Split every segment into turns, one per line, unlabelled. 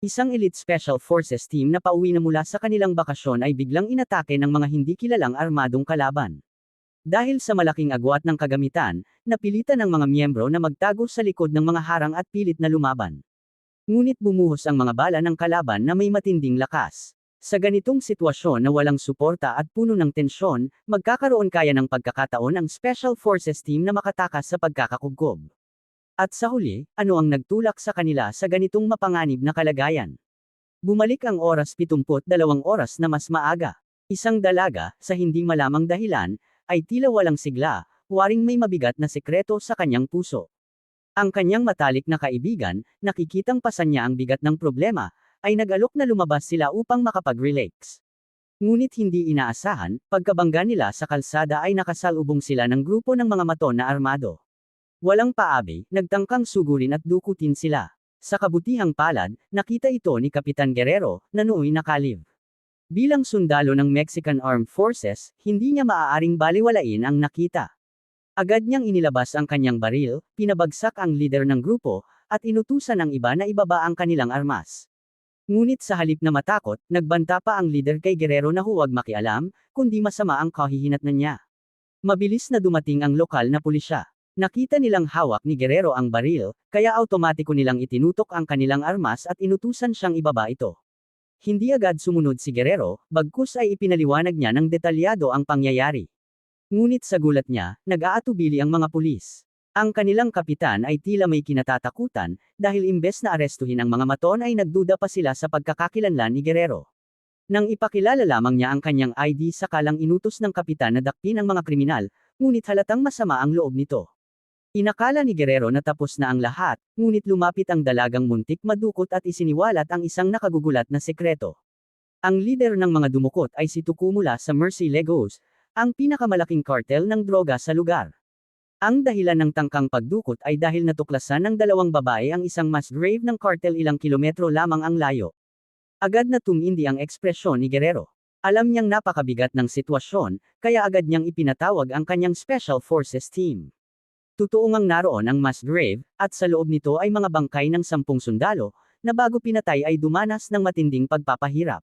Isang elite special forces team na pauwi na mula sa kanilang bakasyon ay biglang inatake ng mga hindi kilalang armadong kalaban. Dahil sa malaking agwat ng kagamitan, napilitan ng mga miyembro na magtago sa likod ng mga harang at pilit na lumaban. Ngunit bumuhos ang mga bala ng kalaban na may matinding lakas. Sa ganitong sitwasyon na walang suporta at puno ng tensyon, magkakaroon kaya ng pagkakataon ang Special Forces Team na makatakas sa pagkakakugkob. At sa huli, ano ang nagtulak sa kanila sa ganitong mapanganib na kalagayan? Bumalik ang oras 72 oras na mas maaga. Isang dalaga, sa hindi malamang dahilan, ay tila walang sigla, waring may mabigat na sekreto sa kanyang puso. Ang kanyang matalik na kaibigan, nakikitang pasan niya ang bigat ng problema, ay nag-alok na lumabas sila upang makapag-relax. Ngunit hindi inaasahan, pagkabangga nila sa kalsada ay nakasalubong sila ng grupo ng mga maton na armado. Walang paabi, nagtangkang sugurin at dukutin sila. Sa kabutihang palad, nakita ito ni Kapitan Guerrero, na nooy nakalib. Bilang sundalo ng Mexican Armed Forces, hindi niya maaaring baliwalain ang nakita. Agad niyang inilabas ang kanyang baril, pinabagsak ang leader ng grupo, at inutusan ang iba na ibaba ang kanilang armas. Ngunit sa halip na matakot, nagbanta pa ang leader kay Guerrero na huwag makialam, kundi masama ang kahihinatnan niya. Mabilis na dumating ang lokal na pulisya. Nakita nilang hawak ni Guerrero ang baril, kaya automatiko nilang itinutok ang kanilang armas at inutusan siyang ibaba ito. Hindi agad sumunod si Guerrero, bagkus ay ipinaliwanag niya ng detalyado ang pangyayari. Ngunit sa gulat niya, nag-aatubili ang mga pulis. Ang kanilang kapitan ay tila may kinatatakutan, dahil imbes na arestuhin ang mga maton ay nagduda pa sila sa pagkakakilanlan ni Guerrero. Nang ipakilala lamang niya ang kanyang ID sa kalang inutos ng kapitan na dakpin ang mga kriminal, ngunit halatang masama ang loob nito. Inakala ni Guerrero na tapos na ang lahat, ngunit lumapit ang dalagang muntik madukot at isiniwalat ang isang nakagugulat na sekreto. Ang lider ng mga dumukot ay si Tuku mula sa Mercy Legos, ang pinakamalaking kartel ng droga sa lugar. Ang dahilan ng tangkang pagdukot ay dahil natuklasan ng dalawang babae ang isang mass grave ng kartel ilang kilometro lamang ang layo. Agad na tumindi ang ekspresyon ni Guerrero. Alam niyang napakabigat ng sitwasyon, kaya agad niyang ipinatawag ang kanyang Special Forces Team. Totoo ngang naroon ang mass grave, at sa loob nito ay mga bangkay ng sampung sundalo, na bago pinatay ay dumanas ng matinding pagpapahirap.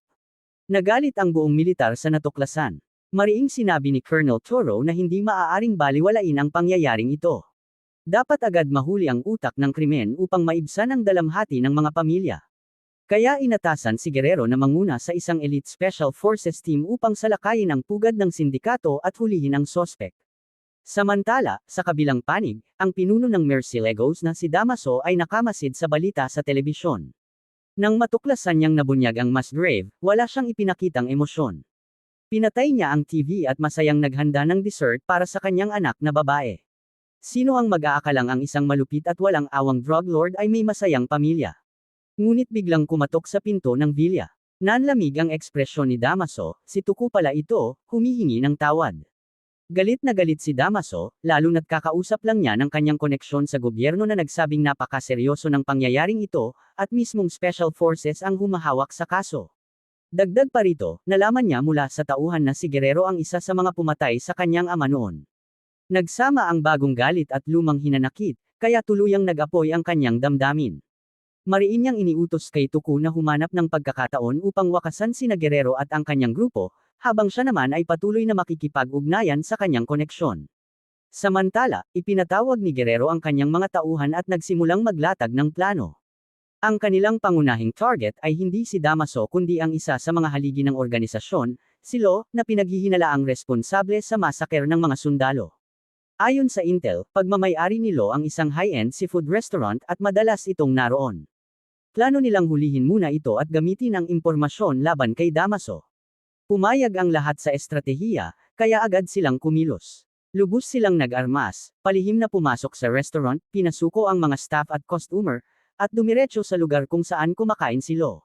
Nagalit ang buong militar sa natuklasan. Mariing sinabi ni Colonel Toro na hindi maaaring baliwalain ang pangyayaring ito. Dapat agad mahuli ang utak ng krimen upang maibsan ang dalamhati ng mga pamilya. Kaya inatasan si Guerrero na manguna sa isang elite special forces team upang salakayin ang pugad ng sindikato at hulihin ang sospek. Samantala, sa kabilang panig, ang pinuno ng Mercy Legos na si Damaso ay nakamasid sa balita sa telebisyon. Nang matuklasan niyang nabunyag ang mass wala siyang ipinakitang emosyon. Pinatay niya ang TV at masayang naghanda ng dessert para sa kanyang anak na babae. Sino ang mag-aakalang ang isang malupit at walang awang drug lord ay may masayang pamilya? Ngunit biglang kumatok sa pinto ng bilya. Nanlamig ang ekspresyon ni Damaso, si Tuku pala ito, humihingi ng tawad. Galit na galit si Damaso, lalo na't kakausap lang niya ng kanyang koneksyon sa gobyerno na nagsabing napakaseryoso ng pangyayaring ito, at mismong special forces ang humahawak sa kaso. Dagdag pa rito, nalaman niya mula sa tauhan na si Guerrero ang isa sa mga pumatay sa kanyang ama noon. Nagsama ang bagong galit at lumang hinanakit, kaya tuluyang nag-apoy ang kanyang damdamin. Mariin niyang iniutos kay Tuku na humanap ng pagkakataon upang wakasan sina Guerrero at ang kanyang grupo, habang siya naman ay patuloy na makikipag-ugnayan sa kanyang koneksyon. Samantala, ipinatawag ni Guerrero ang kanyang mga tauhan at nagsimulang maglatag ng plano. Ang kanilang pangunahing target ay hindi si Damaso kundi ang isa sa mga haligi ng organisasyon, si Lo, na pinaghihinalaang responsable sa masaker ng mga sundalo. Ayon sa Intel, pagmamayari ni Lo ang isang high-end seafood restaurant at madalas itong naroon. Plano nilang hulihin muna ito at gamitin ang impormasyon laban kay Damaso. Pumayag ang lahat sa estratehiya, kaya agad silang kumilos. Lubos silang nag-armas, palihim na pumasok sa restaurant, pinasuko ang mga staff at customer, at dumiretso sa lugar kung saan kumakain si Lo.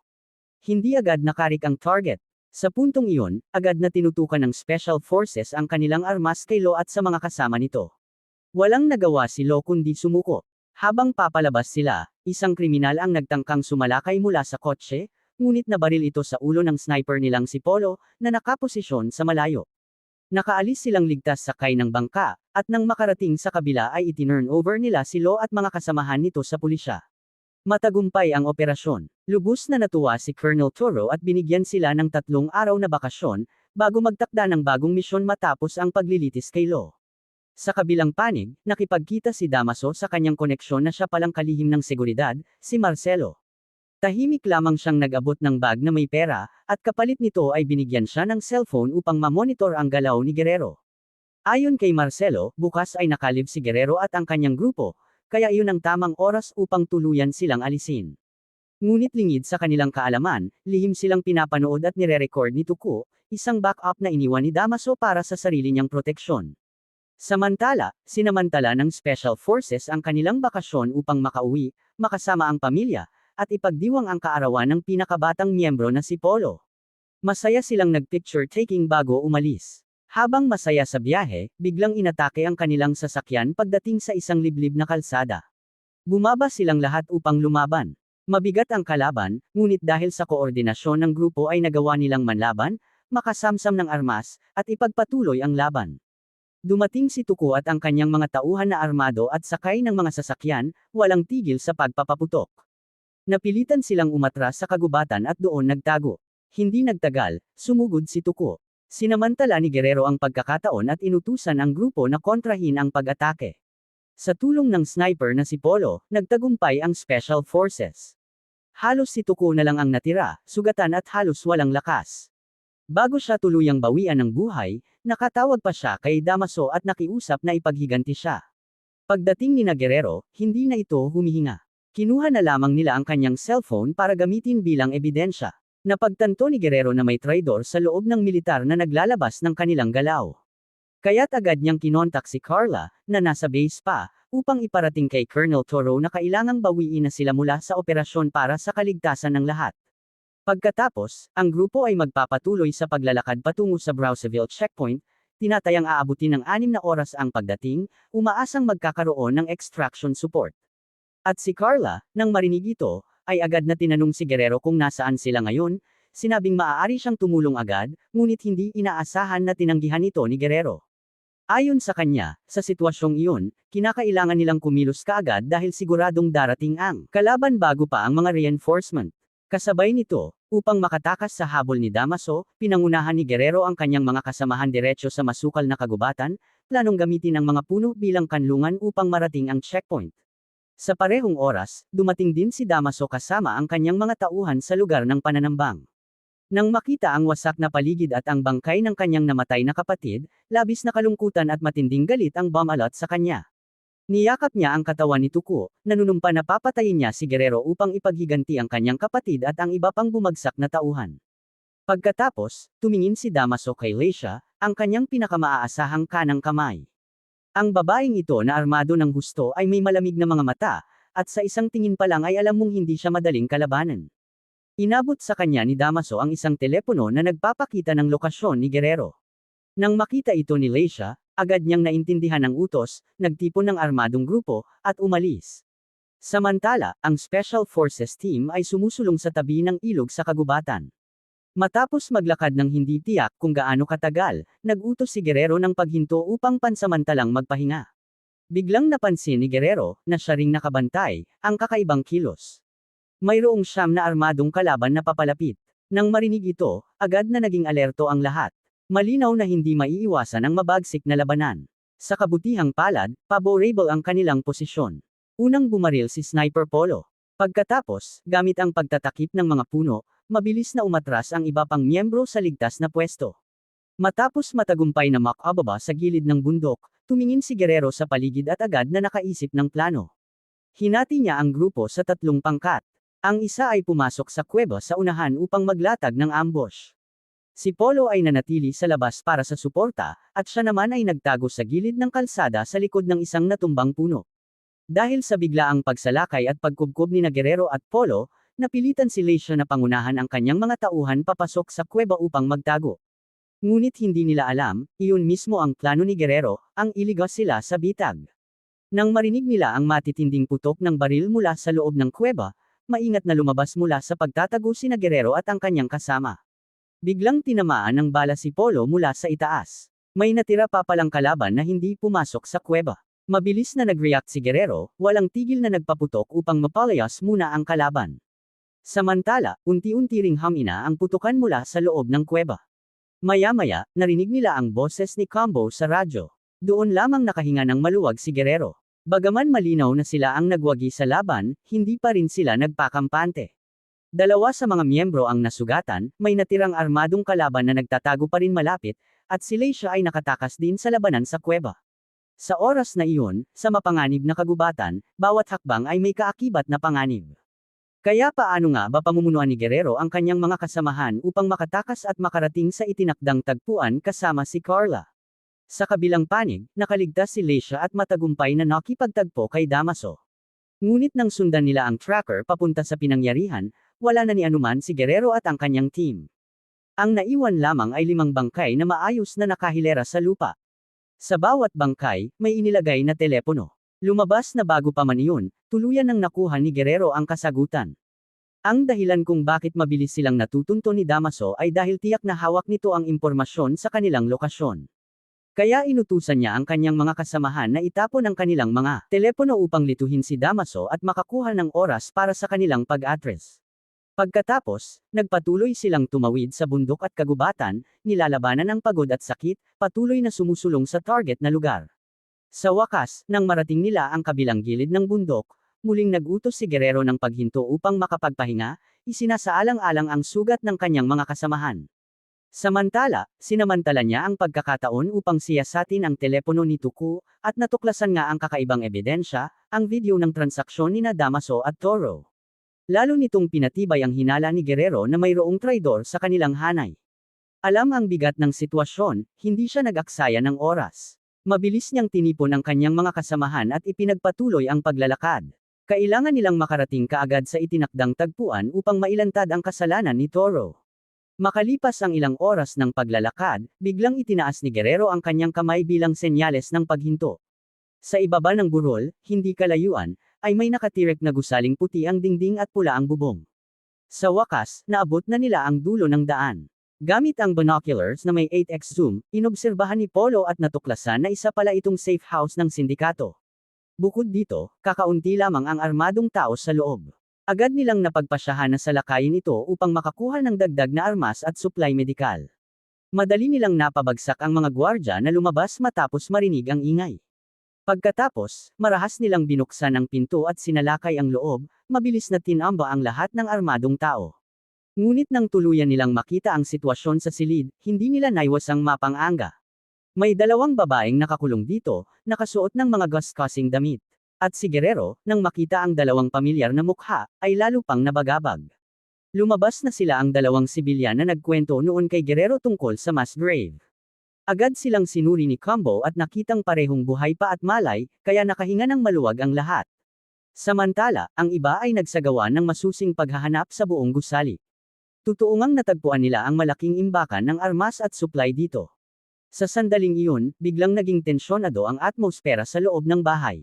Hindi agad nakarik ang target. Sa puntong iyon, agad na tinutukan ng Special Forces ang kanilang armas kay Lo at sa mga kasama nito. Walang nagawa si Lo kundi sumuko. Habang papalabas sila, isang kriminal ang nagtangkang sumalakay mula sa kotse, ngunit nabaril ito sa ulo ng sniper nilang si Polo, na nakaposisyon sa malayo. Nakaalis silang ligtas sakay ng bangka, at nang makarating sa kabila ay itinurn over nila si Lo at mga kasamahan nito sa pulisya. Matagumpay ang operasyon. Lubos na natuwa si Colonel Toro at binigyan sila ng tatlong araw na bakasyon, bago magtakda ng bagong misyon matapos ang paglilitis kay Lo. Sa kabilang panig, nakipagkita si Damaso sa kanyang koneksyon na siya palang kalihim ng seguridad, si Marcelo. Tahimik lamang siyang nag-abot ng bag na may pera, at kapalit nito ay binigyan siya ng cellphone upang mamonitor ang galaw ni Guerrero. Ayon kay Marcelo, bukas ay nakalib si Guerrero at ang kanyang grupo, kaya iyon ang tamang oras upang tuluyan silang alisin. Ngunit lingid sa kanilang kaalaman, lihim silang pinapanood at nire-record ni Tuku, isang backup na iniwan ni Damaso para sa sarili niyang proteksyon. Samantala, sinamantala ng Special Forces ang kanilang bakasyon upang makauwi, makasama ang pamilya, at ipagdiwang ang kaarawan ng pinakabatang miyembro na si Polo. Masaya silang nagpicture taking bago umalis. Habang masaya sa biyahe, biglang inatake ang kanilang sasakyan pagdating sa isang liblib na kalsada. Bumaba silang lahat upang lumaban. Mabigat ang kalaban, ngunit dahil sa koordinasyon ng grupo ay nagawa nilang manlaban, makasamsam ng armas, at ipagpatuloy ang laban. Dumating si Tuko at ang kanyang mga tauhan na armado at sakay ng mga sasakyan, walang tigil sa pagpapaputok. Napilitan silang umatras sa kagubatan at doon nagtago. Hindi nagtagal, sumugod si Tuko. Sinamantala ni Guerrero ang pagkakataon at inutusan ang grupo na kontrahin ang pag-atake. Sa tulong ng sniper na si Polo, nagtagumpay ang Special Forces. Halos si Tuko na lang ang natira, sugatan at halos walang lakas. Bago siya tuluyang bawian ng buhay, nakatawag pa siya kay Damaso at nakiusap na ipaghiganti siya. Pagdating ni na Guerrero, hindi na ito humihinga. Kinuha na lamang nila ang kanyang cellphone para gamitin bilang ebidensya. Napagtanto ni Guerrero na may traidor sa loob ng militar na naglalabas ng kanilang galaw. Kaya't agad niyang kinontak si Carla, na nasa base pa, upang iparating kay Colonel Toro na kailangang bawiin na sila mula sa operasyon para sa kaligtasan ng lahat. Pagkatapos, ang grupo ay magpapatuloy sa paglalakad patungo sa Browseville checkpoint, tinatayang aabutin ng anim na oras ang pagdating, umaasang magkakaroon ng extraction support. At si Carla, nang marinig ito, ay agad na tinanong si Guerrero kung nasaan sila ngayon, sinabing maaari siyang tumulong agad, ngunit hindi inaasahan na tinanggihan ito ni Guerrero. Ayon sa kanya, sa sitwasyong iyon, kinakailangan nilang kumilos kaagad dahil siguradong darating ang kalaban bago pa ang mga reinforcement. Kasabay nito, upang makatakas sa habol ni Damaso, pinangunahan ni Guerrero ang kanyang mga kasamahan diretso sa masukal na kagubatan, planong gamitin ang mga puno bilang kanlungan upang marating ang checkpoint. Sa parehong oras, dumating din si Damaso kasama ang kanyang mga tauhan sa lugar ng pananambang. Nang makita ang wasak na paligid at ang bangkay ng kanyang namatay na kapatid, labis na kalungkutan at matinding galit ang bumalot sa kanya. Niyakap niya ang katawan ni Tuko, nanunumpa na papatayin niya si Guerrero upang ipaghiganti ang kanyang kapatid at ang iba pang bumagsak na tauhan. Pagkatapos, tumingin si Damaso kay Leisha, ang kanyang pinakamaaasahang kanang kamay. Ang babaeng ito na armado ng gusto ay may malamig na mga mata, at sa isang tingin pa lang ay alam mong hindi siya madaling kalabanan. Inabot sa kanya ni Damaso ang isang telepono na nagpapakita ng lokasyon ni Guerrero. Nang makita ito ni Leisha, agad niyang naintindihan ang utos, nagtipon ng armadong grupo, at umalis. Samantala, ang Special Forces Team ay sumusulong sa tabi ng ilog sa kagubatan. Matapos maglakad ng hindi tiyak kung gaano katagal, nag-utos si Guerrero ng paghinto upang pansamantalang magpahinga. Biglang napansin ni Guerrero, na siya ring nakabantay, ang kakaibang kilos. Mayroong siyam na armadong kalaban na papalapit. Nang marinig ito, agad na naging alerto ang lahat. Malinaw na hindi maiiwasan ang mabagsik na labanan. Sa kabutihang palad, favorable ang kanilang posisyon. Unang bumaril si Sniper Polo. Pagkatapos, gamit ang pagtatakip ng mga puno, mabilis na umatras ang iba pang miyembro sa ligtas na pwesto. Matapos matagumpay na makababa sa gilid ng bundok, tumingin si Guerrero sa paligid at agad na nakaisip ng plano. Hinati niya ang grupo sa tatlong pangkat. Ang isa ay pumasok sa kuweba sa unahan upang maglatag ng ambush. Si Polo ay nanatili sa labas para sa suporta, at siya naman ay nagtago sa gilid ng kalsada sa likod ng isang natumbang puno. Dahil sa biglaang pagsalakay at pagkubkob ni na Guerrero at Polo, napilitan si Leisha na pangunahan ang kanyang mga tauhan papasok sa kuweba upang magtago. Ngunit hindi nila alam, iyon mismo ang plano ni Guerrero, ang iligos sila sa bitag. Nang marinig nila ang matitinding putok ng baril mula sa loob ng kuweba, maingat na lumabas mula sa pagtatago si na Guerrero at ang kanyang kasama. Biglang tinamaan ng bala si Polo mula sa itaas. May natira pa palang kalaban na hindi pumasok sa kuweba. Mabilis na nag-react si Guerrero, walang tigil na nagpaputok upang mapalayas muna ang kalaban. Samantala, unti-unti ring hamina ang putukan mula sa loob ng kuweba. Maya-maya, narinig nila ang boses ni Combo sa radyo. Doon lamang nakahinga ng maluwag si Guerrero. Bagaman malinaw na sila ang nagwagi sa laban, hindi pa rin sila nagpakampante. Dalawa sa mga miyembro ang nasugatan, may natirang armadong kalaban na nagtatago pa rin malapit, at si Leisha ay nakatakas din sa labanan sa kuweba. Sa oras na iyon, sa mapanganib na kagubatan, bawat hakbang ay may kaakibat na panganib. Kaya paano nga ba pamumunuan ni Guerrero ang kanyang mga kasamahan upang makatakas at makarating sa itinakdang tagpuan kasama si Carla? Sa kabilang panig, nakaligtas si Leisha at matagumpay na nakipagtagpo kay Damaso. Ngunit nang sundan nila ang tracker papunta sa pinangyarihan, wala na ni anuman si Guerrero at ang kanyang team. Ang naiwan lamang ay limang bangkay na maayos na nakahilera sa lupa. Sa bawat bangkay, may inilagay na telepono. Lumabas na bago pa man iyon, tuluyan nang nakuha ni Guerrero ang kasagutan. Ang dahilan kung bakit mabilis silang natutunto ni Damaso ay dahil tiyak na hawak nito ang impormasyon sa kanilang lokasyon. Kaya inutusan niya ang kanyang mga kasamahan na itapon ang kanilang mga telepono upang lituhin si Damaso at makakuha ng oras para sa kanilang pag-address. Pagkatapos, nagpatuloy silang tumawid sa bundok at kagubatan, nilalabanan ang pagod at sakit, patuloy na sumusulong sa target na lugar. Sa wakas, nang marating nila ang kabilang gilid ng bundok, muling nagutos si Guerrero ng paghinto upang makapagpahinga, isinasaalang-alang ang sugat ng kanyang mga kasamahan. Samantala, sinamantala niya ang pagkakataon upang siyasatin ang telepono ni Tuku, at natuklasan nga ang kakaibang ebidensya, ang video ng transaksyon ni Damaso at Toro. Lalo nitong pinatibay ang hinala ni Guerrero na mayroong traidor sa kanilang hanay. Alam ang bigat ng sitwasyon, hindi siya nag-aksaya ng oras. Mabilis niyang tinipon ang kanyang mga kasamahan at ipinagpatuloy ang paglalakad. Kailangan nilang makarating kaagad sa itinakdang tagpuan upang mailantad ang kasalanan ni Toro. Makalipas ang ilang oras ng paglalakad, biglang itinaas ni Guerrero ang kanyang kamay bilang senyales ng paghinto. Sa ibaba ng burol, hindi kalayuan, ay may nakatirek na gusaling puti ang dingding at pula ang bubong. Sa wakas, naabot na nila ang dulo ng daan. Gamit ang binoculars na may 8x zoom, inobserbahan ni Polo at natuklasan na isa pala itong safe house ng sindikato. Bukod dito, kakaunti lamang ang armadong tao sa loob. Agad nilang napagpasyahan na salakayin ito upang makakuha ng dagdag na armas at supply medikal. Madali nilang napabagsak ang mga gwardya na lumabas matapos marinig ang ingay. Pagkatapos, marahas nilang binuksan ang pinto at sinalakay ang loob, mabilis na tinamba ang lahat ng armadong tao. Ngunit nang tuluyan nilang makita ang sitwasyon sa silid, hindi nila naiwasang mapang-anga. May dalawang babaeng nakakulong dito, nakasuot ng mga gas-causing damit. At si Guerrero, nang makita ang dalawang pamilyar na mukha, ay lalo pang nabagabag. Lumabas na sila ang dalawang sibilyan na nagkwento noon kay Guerrero tungkol sa mass grave. Agad silang sinuri ni Combo at nakitang parehong buhay pa at malay, kaya nakahinga ng maluwag ang lahat. Samantala, ang iba ay nagsagawa ng masusing paghahanap sa buong gusali. Totoo ngang natagpuan nila ang malaking imbakan ng armas at supply dito. Sa sandaling iyon, biglang naging tensyonado ang atmosfera sa loob ng bahay.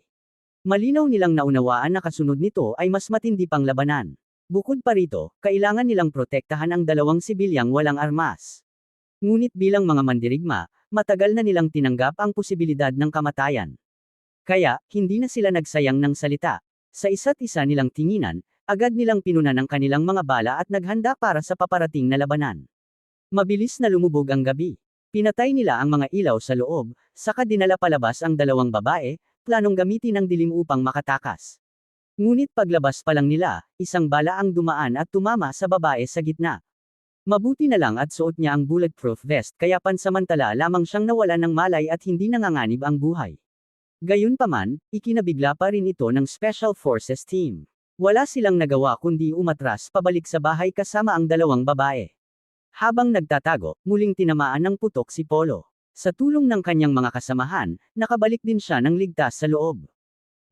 Malinaw nilang naunawaan na kasunod nito ay mas matindi pang labanan. Bukod pa rito, kailangan nilang protektahan ang dalawang sibilyang walang armas. Ngunit bilang mga mandirigma, matagal na nilang tinanggap ang posibilidad ng kamatayan. Kaya, hindi na sila nagsayang ng salita. Sa isa't isa nilang tinginan, agad nilang pinunan ang kanilang mga bala at naghanda para sa paparating na labanan. Mabilis na lumubog ang gabi. Pinatay nila ang mga ilaw sa loob, saka dinala palabas ang dalawang babae, planong gamitin ang dilim upang makatakas. Ngunit paglabas pa lang nila, isang bala ang dumaan at tumama sa babae sa gitna. Mabuti na lang at suot niya ang bulletproof vest kaya pansamantala lamang siyang nawalan ng malay at hindi nanganganib ang buhay. Gayunpaman, ikinabigla pa rin ito ng Special Forces Team. Wala silang nagawa kundi umatras pabalik sa bahay kasama ang dalawang babae. Habang nagtatago, muling tinamaan ng putok si Polo. Sa tulong ng kanyang mga kasamahan, nakabalik din siya ng ligtas sa loob.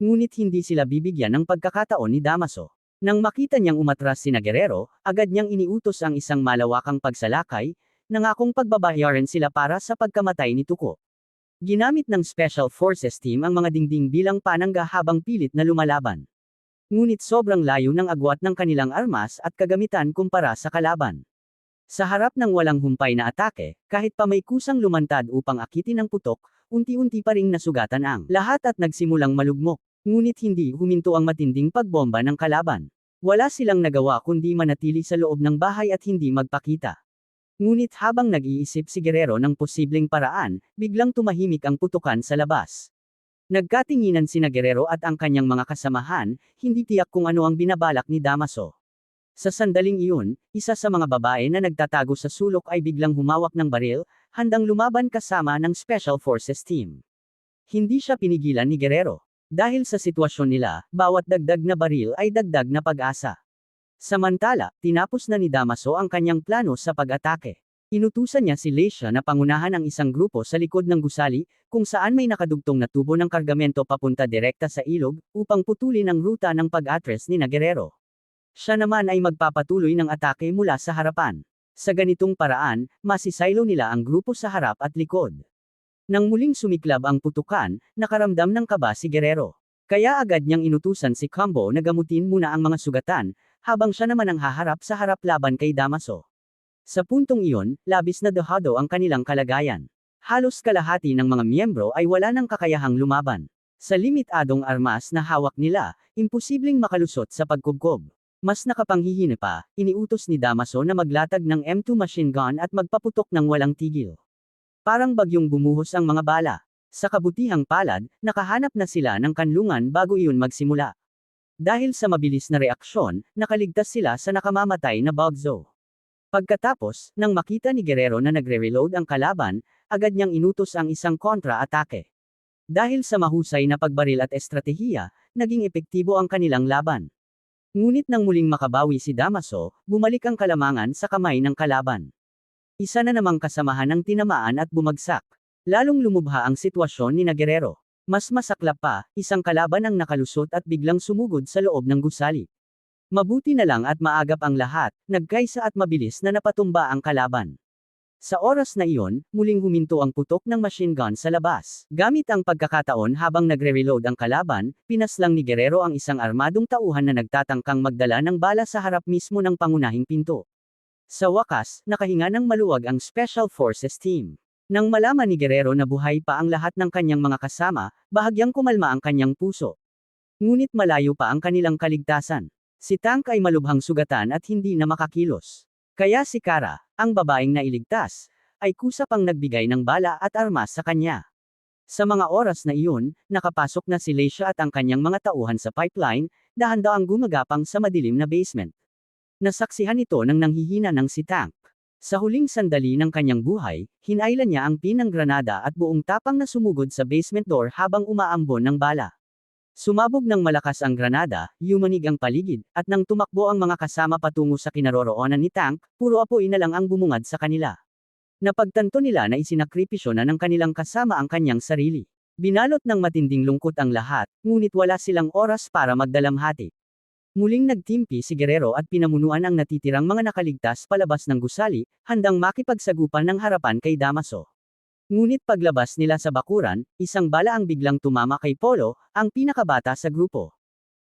Ngunit hindi sila bibigyan ng pagkakataon ni Damaso. Nang makita niyang umatras si Guerrero, agad niyang iniutos ang isang malawakang pagsalakay, nangakong pagbabayaran sila para sa pagkamatay ni Tuko. Ginamit ng Special Forces Team ang mga dingding bilang panangga habang pilit na lumalaban. Ngunit sobrang layo ng agwat ng kanilang armas at kagamitan kumpara sa kalaban. Sa harap ng walang humpay na atake, kahit pa may kusang lumantad upang akitin ang putok, unti-unti pa ring nasugatan ang lahat at nagsimulang malugmok. Ngunit hindi huminto ang matinding pagbomba ng kalaban. Wala silang nagawa kundi manatili sa loob ng bahay at hindi magpakita. Ngunit habang nag-iisip si Guerrero ng posibleng paraan, biglang tumahimik ang putukan sa labas. Nagkatinginan sina Guerrero at ang kanyang mga kasamahan, hindi tiyak kung ano ang binabalak ni Damaso. Sa sandaling iyon, isa sa mga babae na nagtatago sa sulok ay biglang humawak ng baril, handang lumaban kasama ng Special Forces Team. Hindi siya pinigilan ni Guerrero. Dahil sa sitwasyon nila, bawat dagdag na baril ay dagdag na pag-asa. Samantala, tinapos na ni Damaso ang kanyang plano sa pag-atake. Inutusan niya si Leisha na pangunahan ang isang grupo sa likod ng gusali, kung saan may nakadugtong na tubo ng kargamento papunta direkta sa ilog, upang putulin ang ruta ng pag-atres ni Guerrero. Siya naman ay magpapatuloy ng atake mula sa harapan. Sa ganitong paraan, masisilo nila ang grupo sa harap at likod. Nang muling sumiklab ang putukan, nakaramdam ng kaba si Guerrero. Kaya agad niyang inutusan si Combo na gamutin muna ang mga sugatan, habang siya naman ang haharap sa harap laban kay Damaso. Sa puntong iyon, labis na dehado ang kanilang kalagayan. Halos kalahati ng mga miyembro ay wala ng kakayahang lumaban. Sa limitadong armas na hawak nila, imposibleng makalusot sa pagkubkob. Mas nakapanghihina pa, iniutos ni Damaso na maglatag ng M2 machine gun at magpaputok ng walang tigil. Parang bagyong bumuhos ang mga bala. Sa kabutihang palad, nakahanap na sila ng kanlungan bago iyon magsimula. Dahil sa mabilis na reaksyon, nakaligtas sila sa nakamamatay na Bogzo. Pagkatapos, nang makita ni Guerrero na nagre-reload ang kalaban, agad niyang inutos ang isang kontra-atake. Dahil sa mahusay na pagbaril at estratehiya, naging epektibo ang kanilang laban. Ngunit nang muling makabawi si Damaso, bumalik ang kalamangan sa kamay ng kalaban. Isa na namang kasamahan ang tinamaan at bumagsak. Lalong lumubha ang sitwasyon ni na Guerrero. Mas masaklap pa, isang kalaban ang nakalusot at biglang sumugod sa loob ng gusali. Mabuti na lang at maagap ang lahat, nagkaisa at mabilis na napatumba ang kalaban. Sa oras na iyon, muling huminto ang putok ng machine gun sa labas. Gamit ang pagkakataon habang nagre-reload ang kalaban, pinaslang ni Guerrero ang isang armadong tauhan na nagtatangkang magdala ng bala sa harap mismo ng pangunahing pinto. Sa wakas, nakahinga ng maluwag ang Special Forces Team. Nang malaman ni Guerrero na buhay pa ang lahat ng kanyang mga kasama, bahagyang kumalma ang kanyang puso. Ngunit malayo pa ang kanilang kaligtasan. Si Tank ay malubhang sugatan at hindi na makakilos. Kaya si Kara, ang babaeng nailigtas, ay kusa pang nagbigay ng bala at armas sa kanya. Sa mga oras na iyon, nakapasok na si Leisha at ang kanyang mga tauhan sa pipeline, dahan-daang gumagapang sa madilim na basement. Nasaksihan ito ng nanghihina ng si Tank. Sa huling sandali ng kanyang buhay, hinailan niya ang pinang granada at buong tapang na sumugod sa basement door habang umaambon ng bala. Sumabog ng malakas ang granada, yumanig ang paligid, at nang tumakbo ang mga kasama patungo sa kinaroroonan ni Tank, puro apoy na lang ang bumungad sa kanila. Napagtanto nila na isinakripisyo na ng kanilang kasama ang kanyang sarili. Binalot ng matinding lungkot ang lahat, ngunit wala silang oras para magdalamhati. Muling nagtimpi si Guerrero at pinamunuan ang natitirang mga nakaligtas palabas ng gusali, handang makipagsagupan ng harapan kay Damaso. Ngunit paglabas nila sa bakuran, isang bala ang biglang tumama kay Polo, ang pinakabata sa grupo.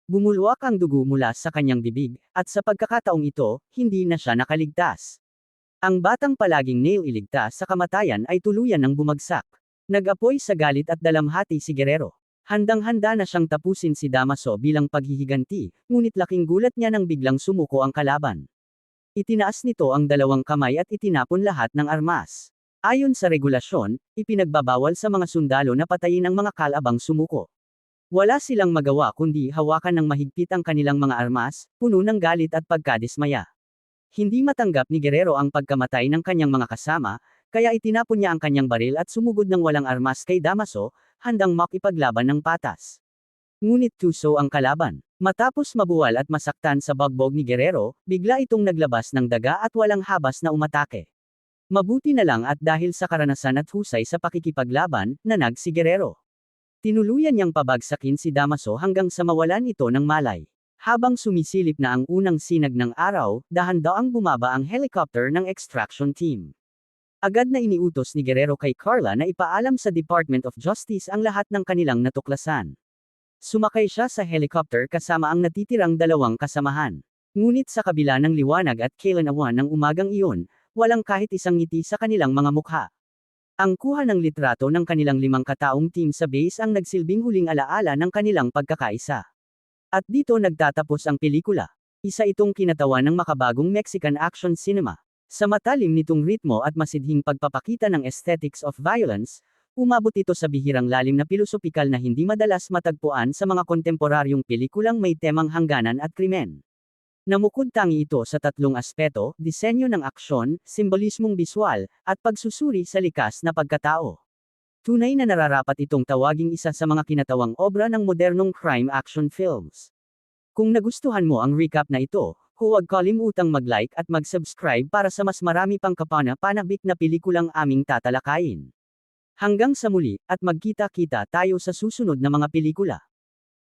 Bumulwak ang dugo mula sa kanyang bibig, at sa pagkakataong ito, hindi na siya nakaligtas. Ang batang palaging nail iligtas sa kamatayan ay tuluyan ng bumagsak. Nag-apoy sa galit at dalamhati si Guerrero. Handang-handa na siyang tapusin si Damaso bilang paghihiganti, ngunit laking gulat niya nang biglang sumuko ang kalaban. Itinaas nito ang dalawang kamay at itinapon lahat ng armas. Ayon sa regulasyon, ipinagbabawal sa mga sundalo na patayin ang mga kalabang sumuko. Wala silang magawa kundi hawakan ng mahigpit ang kanilang mga armas, puno ng galit at pagkadismaya. Hindi matanggap ni Guerrero ang pagkamatay ng kanyang mga kasama, kaya itinapon niya ang kanyang baril at sumugod ng walang armas kay Damaso, handang makipaglaban ng patas. Ngunit tuso ang kalaban. Matapos mabuwal at masaktan sa bagbog ni Guerrero, bigla itong naglabas ng daga at walang habas na umatake. Mabuti na lang at dahil sa karanasan at husay sa pakikipaglaban, nanag si Guerrero. Tinuluyan niyang pabagsakin si Damaso hanggang sa mawalan ito ng malay. Habang sumisilip na ang unang sinag ng araw, dahan-daang bumaba ang helicopter ng extraction team. Agad na iniutos ni Guerrero kay Carla na ipaalam sa Department of Justice ang lahat ng kanilang natuklasan. Sumakay siya sa helicopter kasama ang natitirang dalawang kasamahan. Ngunit sa kabila ng liwanag at kailanawan ng umagang iyon, walang kahit isang ngiti sa kanilang mga mukha. Ang kuha ng litrato ng kanilang limang kataong team sa base ang nagsilbing huling alaala ng kanilang pagkakaisa. At dito nagtatapos ang pelikula. Isa itong kinatawan ng makabagong Mexican action cinema. Sa matalim nitong ritmo at masidhing pagpapakita ng aesthetics of violence, umabot ito sa bihirang lalim na pilosopikal na hindi madalas matagpuan sa mga kontemporaryong pelikulang may temang hangganan at krimen. Namukod tangi ito sa tatlong aspeto, disenyo ng aksyon, simbolismong biswal, at pagsusuri sa likas na pagkatao. Tunay na nararapat itong tawaging isa sa mga kinatawang obra ng modernong crime action films. Kung nagustuhan mo ang recap na ito, huwag kalimutang mag-like at mag-subscribe para sa mas marami pang kapana-panabik na pelikulang aming tatalakayin. Hanggang sa muli, at magkita-kita tayo sa susunod na mga pelikula.